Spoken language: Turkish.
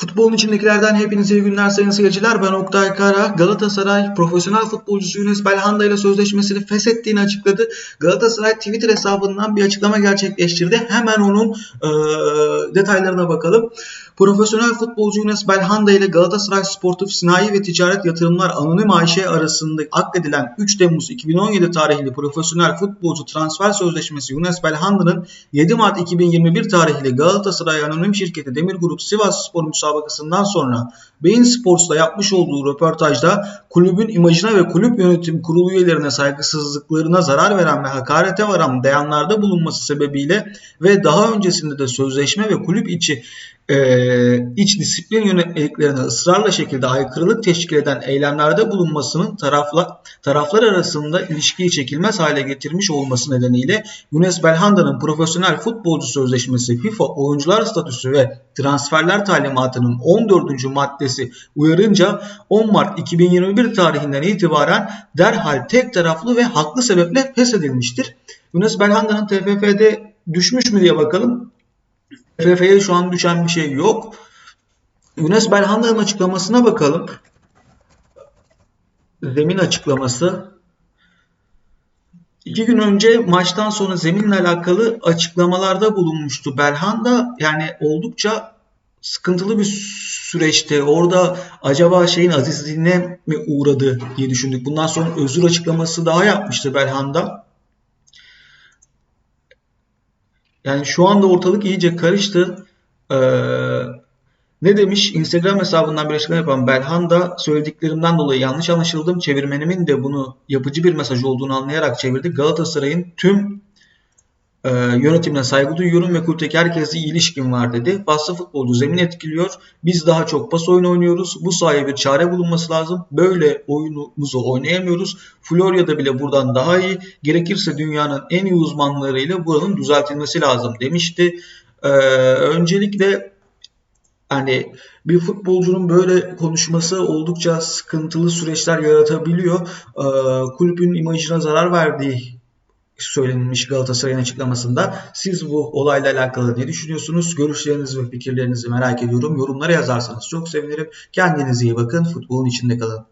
Futbolun içindekilerden hepinize iyi günler sayın seyirciler. Ben Oktay Kara. Galatasaray profesyonel futbolcusu Yunus Belhanda ile sözleşmesini feshettiğini açıkladı. Galatasaray Twitter hesabından bir açıklama gerçekleştirdi. Hemen onun e, detaylarına bakalım. Profesyonel futbolcu Yunus Belhanda ile Galatasaray Sportif Sanayi ve Ticaret Yatırımlar Anonim AŞ arasında akdedilen 3 Temmuz 2017 tarihli profesyonel futbolcu transfer sözleşmesi Yunus Belhanda'nın 7 Mart 2021 tarihli Galatasaray Anonim Şirketi Demir Grup Sivas Spor müsabakasından sonra Beyin Sports'la yapmış olduğu röportajda kulübün imajına ve kulüp yönetim kurulu üyelerine saygısızlıklarına zarar veren ve hakarete varan beyanlarda bulunması sebebiyle ve daha öncesinde de sözleşme ve kulüp içi e, iç disiplin yönetmeliklerine ısrarla şekilde aykırılık teşkil eden eylemlerde bulunmasının tarafla, taraflar arasında ilişkiyi çekilmez hale getirmiş olması nedeniyle Yunus Belhanda'nın profesyonel futbolcu sözleşmesi FIFA oyuncular statüsü ve transferler talimatının 14. maddesi uyarınca 10 Mart 2021 tarihinden itibaren derhal tek taraflı ve haklı sebeple feshedilmiştir. Yunus Belhanda'nın TFF'de düşmüş mü diye bakalım. TFF'ye şu an düşen bir şey yok. Yunus Belhanda'nın açıklamasına bakalım. Zemin açıklaması. İki gün önce maçtan sonra zeminle alakalı açıklamalarda bulunmuştu Belhanda. Yani oldukça sıkıntılı bir süreçte. Orada acaba şeyin azizliğine mi uğradı diye düşündük. Bundan sonra özür açıklaması daha yapmıştı Belhanda. Yani şu anda ortalık iyice karıştı. Ee, ne demiş? Instagram hesabından bir açıklama yapan Belhanda söylediklerimden dolayı yanlış anlaşıldım. Çevirmenimin de bunu yapıcı bir mesaj olduğunu anlayarak çevirdi. Galatasaray'ın tüm e, yönetimine saygı duyuyorum ve kulüpteki herkesle iyi ilişkim var dedi. Paslı futbolcu zemin etkiliyor. Biz daha çok pas oyunu oynuyoruz. Bu sayede bir çare bulunması lazım. Böyle oyunumuzu oynayamıyoruz. Florya'da bile buradan daha iyi. Gerekirse dünyanın en iyi uzmanlarıyla buranın düzeltilmesi lazım demişti. Ee, öncelikle hani bir futbolcunun böyle konuşması oldukça sıkıntılı süreçler yaratabiliyor. Ee, kulübün imajına zarar verdiği söylenmiş Galatasaray'ın açıklamasında. Siz bu olayla alakalı ne düşünüyorsunuz? Görüşlerinizi ve fikirlerinizi merak ediyorum. Yorumlara yazarsanız çok sevinirim. Kendinize iyi bakın. Futbolun içinde kalın.